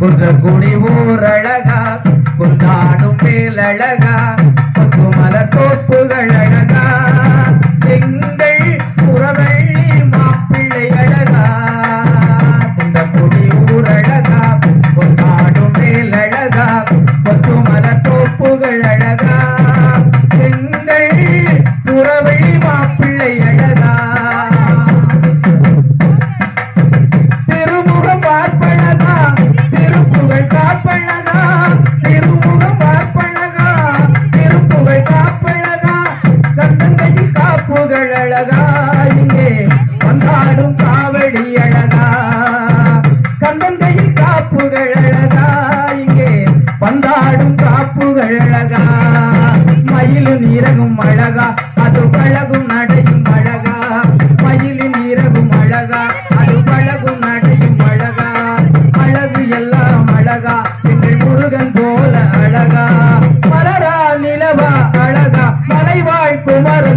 குடி ஊரழகா கொண்டாடும் மேலழகா மல தோப்புகள் அழகா. எங்கள் புறவள்ளி மாப்பிள்ளை அழகா. குடி ஊரழகா கொண்டாடும் மேலழகா மல தோப்புகள் அழகா. எங்கள் புறவள்ளி மாப்பிள்ளை அழகா இங்கே வந்தாடும் காவடி அழகா. கந்தந்தையில் காப்புகள் அழகா. இங்கே வந்தாடும் காப்புகள் அழகா. மயிலும் இறகும் அழகா. அது பழகும் நடையும் அழகா. மயிலின் இறகும் அழகா. அது பழகும் நடையும் அழகா. அழகு எல்லாம் அழகா. எங்கள் முருகன் போல அழகா. மலரா நிலவா அழகா. மலைவாய் குமர